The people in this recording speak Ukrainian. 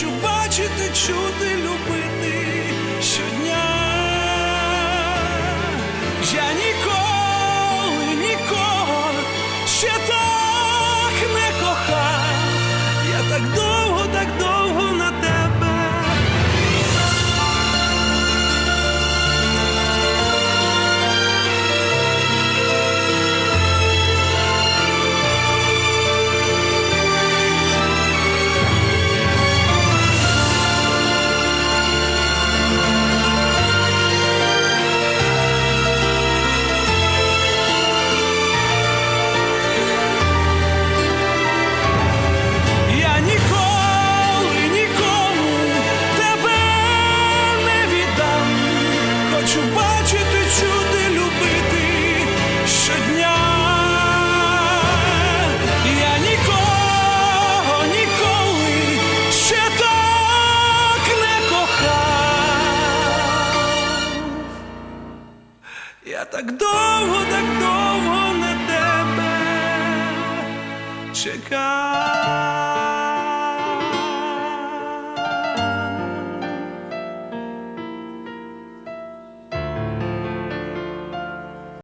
Хочу бачити, чути, так довго, так довго на тебе чекав.